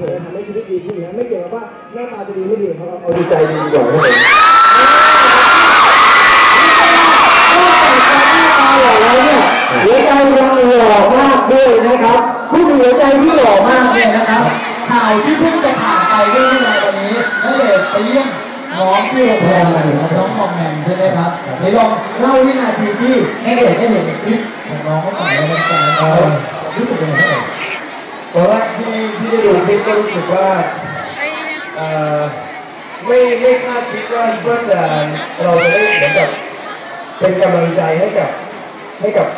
ผมทำให้ชีวิตดีขึ้นนะไม่เกี่ยวกับว่าหน้าตาจะดีไม่ดีเขาเอาดีใจดีดีกว่าครับผมหัวใจยังหล่อมากด้วยนะครับผู้มีหัวใจที่หล่อมากเนี่ยนะครับข่าวที่เพิ่งจะผ่านไปเรื่องในวันนี้นั่นเองไปเยี่ยมน้องที่โรงแรมน้องมอมแมมใช่ไหมครับเดี๋ยวลองเล่าวินาทีที่ให้เด็กได้เห็นคลิปของน้องเขาหน่อยแล้วกันเออรู้สึกยังไงบ้างต อนแรกที่ที่ได้ดูคลิปก็รู้สึกว่าไม่ไม่คาดคิดว่าว่าจะเราจะได้เหมือนกับเป็นกำลังใจให้กับให้กับ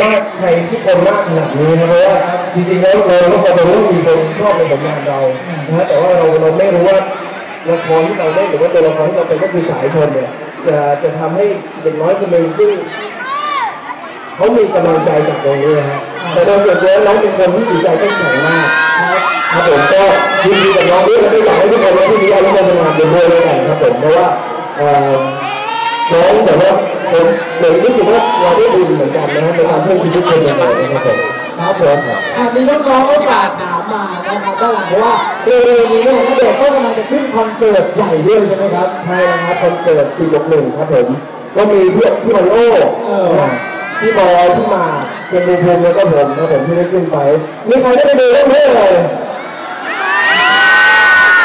มากใครที่คนมากขนาดนี้นะเพราะว่าจริงๆแล้วเราก็พอจะรู้มีคนชอบในผลงานเรานะฮะแต่ว่าเราเราไม่รู้ว่าละครที่เราเล่นหรือว่าตัวละครที่เราเป็นก็คือสายชนเนี่ยจะจะทำให้เด็กน้อยคนหนึ่งซึ่งเขามีกำลังใจจากตรงนี้ฮะ แต่โดยส่วนตัวน้องเป็นคนที่จิตใจเข้มแข็งมากครับผมก็ยินดีกับน้องด้วยและก็อยากให้ทุกคนในที่นี้เอาลูกมาทำงานเดินด้วยด้วยกันครับผมเพราะว่าน้องแต่ว่าผมเหมือนรู้สึกว่าเราได้บุญเหมือนกันนะในการช่วยชีวิตคนอย่างเรนะครับผมครับผมอะมีน้องๆก็ฝากถามมานะครับด้านหลังเพราะว่าเร็วๆนี้เนี่ยณเดชน์ก็กำลังจะขึ้นคอนเสิร์ตใหญ่ด้วยใช่ไหมครับใช่นะครับคอนเสิร์ต4บวก1ครับผมก็มีพี่พี่มาริโอเออ พี่บอยพี่มากเคนภูมิภูมิแล้วก็ผมครับผมที่ได้ขึ้นไปมีใครได้ไปดูเรื่องนี้เลย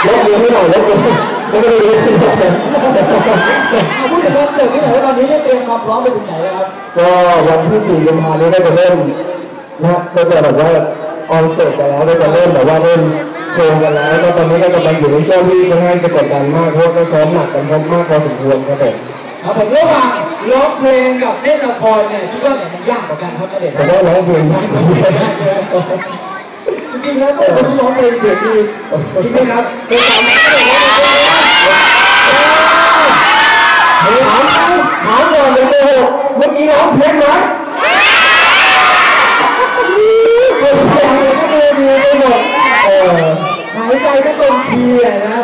ยกมือให้หน่อยยกมือไม่ได้ไปดูอะพูดถึงคอนเสิร์ตที่ไหนว่าตอนนี้เนี่ยเตรียมความพร้อมไปถึงไหนแล้วครับก็วันที่4กุมภาพันธ์นี้ก็จะเริ่มนะก็จะแบบว่าออนสเตกันแล้วก็จะเริ่มแบบว่าเริ่มโชว์กันแล้วก็ตอนนี้ก็กำลังอยู่ในช่วงที่ค่อนข้างจะกดดันมากเพราะว่าก็ซ้อมหนักกันมากพอสมควรครับผมครับผมระหว่า ร้องเพลงกับเล่นละครเนี่ยคิดว่าไหนมันยากกว่ากันครับณเดชน์แต่ว่าร้องเพลงมากกว่านี้จริงๆแล้วเป็นคนที่ร้องเพลงเสียงดีจริงไหมครับเป็นสามารถร้องเพลงได้ถามถามก่อนเลยโกหกเมื่อกี้ร้องเพลงไหมคนเสียงเลยก็ดูดีไปหมดเออหายใจก็เป็นทีอะนะ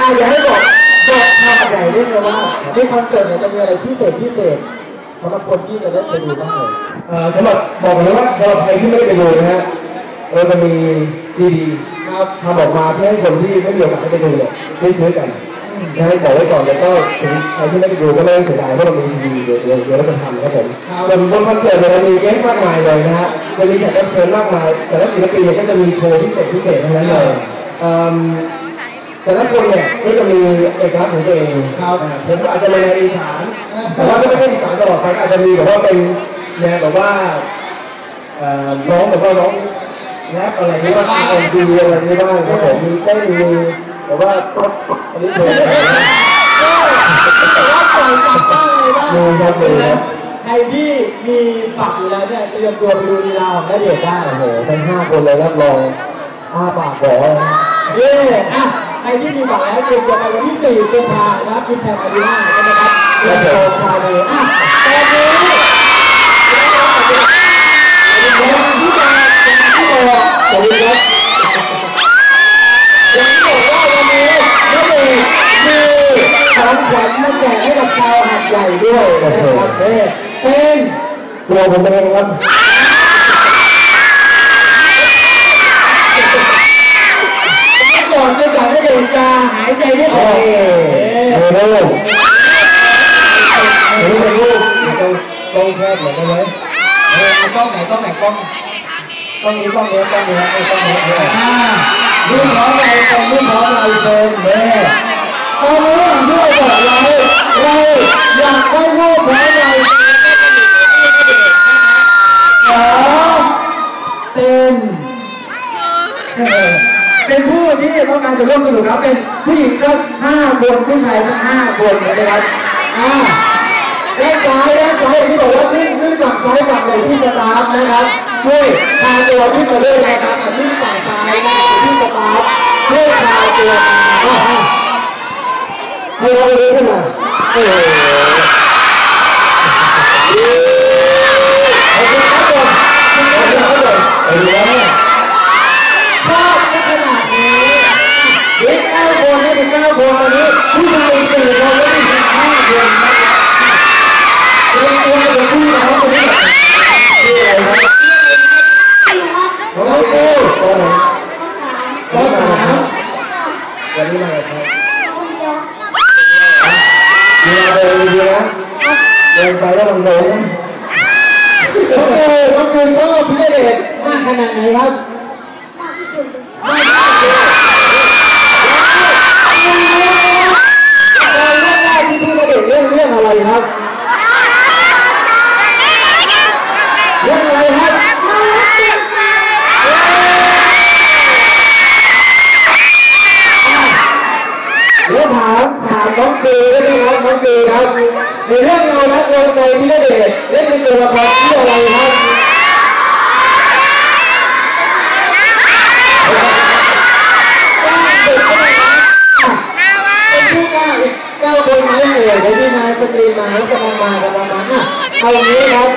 อะอยากให้บอก บอกทางใหญ่ด้วยนะว่าในคอนเสิร์ตเนี่ยจะมีอะไรพิเศษพิเศษสำหรับคนที่จะได้ไปดูบ้างเลยเอ่อสำหรับบอกเลยว่าสำหรับใครที่ไม่ได้ไปดูนะฮะเราจะมีซีดีครับทำออกมาเพื่อให้คนที่ไม่มีโอกาสได้ไปดูเนี่ยได้ซื้อกันนะให้บอกไว้ก่อนแล้วก็ถึงใครที่ไม่ได้ดูก็ไม่ต้องเสียดายเพราะเรามีซีดีเดี๋ยวเดี๋ยวเดี๋ยวเราจะทำครับผมส่วนบนคอนเสิร์ตเนี่ยเรามีเกสมากมายเลยนะฮะจะมีแขกรับเชิญมากมาย แต่ละศิลปินเนี่ยก็จะมีโชว์พิเศษพิเศษทั้งนั้นเลยเอิ่ม แต่ละคนเนี่ยก็จะมีเอกลักษณ์ของตัวเองครับอ่าผมก็อาจจะมาในอีสานแต่ว่าก็ไม่ใช่อีสานตลอดไปก็อาจจะมีแบบว่าเป็นแนวแบบว่าเอ่อร้องแบบว่าร้องแรปอะไรนี้บ้างออนดีอะไรนี้บ้างครับผมมีเต้นมีแบบว่าก็อันนี้เพลงอะไรนะรับปล่อยจากบ้านเลยว่ามีครับมีครับใครที่มีปักอยู่แล้วเนี่ยเตรียมตัวไปดูลีลาของณเดชน์ได้โอ้โหทั้งห้าคนเลยรับรองอ้าปากบอกเลยนะเย้อะ ใครที่มีบัตรแล้วเตรียมตัวไปวันที่4กุมภาพันธ์นะครับที่แพงอารีนาใช่ไหมครับเตรียมตัวพาเลยอะตอนนี้อย่างที่จะอย่างที่บอกสวัสดีครับอย่างที่บอกว่าวันนี้ณเดชน์มีของขวัญมาแจกให้กับชาวหาดใหญ่ด้วยนะครับเน่เป็นตัวผมเองครับ ก่อนจะจัดให้เด็ก จะหายใจไม่อโอ้อกยเอ๊เอะอเริ่มอันนี้เป็นรูปต้องต้องแคบหน่อยได้ไหม เป็นผู้ที่ต้องการจะร่วมสนุกครับ เป็นผู้หญิงสักห้าคนผู้ชายสักห้าคนนะครับอ่าด้านซ้ายด้านซ้ายอย่างที่บอกว่าขึ้นขึ้นฝั่งซ้ายฝั่งไหนที่สตาฟนะครับช่วยพาตัวขึ้นมาด้วยนะครับอะขึ้นฝั่งซ้ายนะครับที่สตาฟช่วยพาตัวมาอะให้เราเลี้ยงขึ้นมาโอ้โเดินไปดีนะเดินไปแล้วมันหลงโอ้โหมันเป็นชอบพี่เดชมากขนาดไหนครับ รีครับในเรื่องเงารักลงในพี่ณเดชเล่นเป็นตัวละครที่อะไรครับเก้าคนมาเล่นเลยเดี๋ยวพี่มาสกรีนมาแล้วกำลังมากำลังมาอะเอางี้ครับ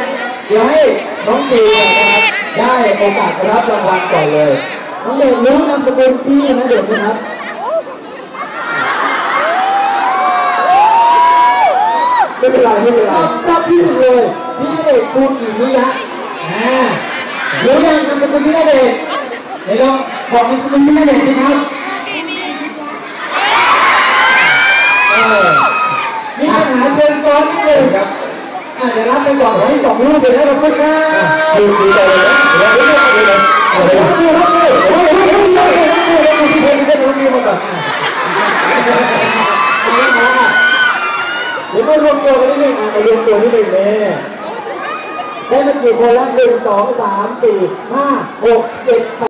เดี๋ยวให้น้องปีนะครับได้โอกาสรับรางวัลก่อนเลยน้องเดชรู้นามสกุลพี่ณเดชน์ไหมครับ ไม่เป็นไรไม่เป็นไรชอบชอบที่สุดเลยพี่ณเดชน์คูณกี่นิยะอ่ารู้ยังนามสกุลพี่ณเดชน์เดี๋ยวลองบอกนามสกุลพี่ณเดชน์สิครับเออมีปัญหาเชิญซ้อนนิดนึงครับอะเดี๋ยวรับไปก่อนขอให้สองลูกเลยนะครับคุณครับดูดีใจเลยนะเดี๋ยวเดี๋ยวเดี๋ยวเดี๋ยวเอาไปรับดูรับดูเฮ้ยเฮ้ยเฮ้ยเฮ้ยเฮ้ยรับดูรับดูที่เพจที่เพจรับดูมาก่อนอะเอาละเอาละเดี๋ยวมารวม ตัวกันนิดนึงอะมารวมตัวนิดนึงเน่ได้มากี่คนละหนึ่งสองสามสี่ห้าหกเจ็ดแปด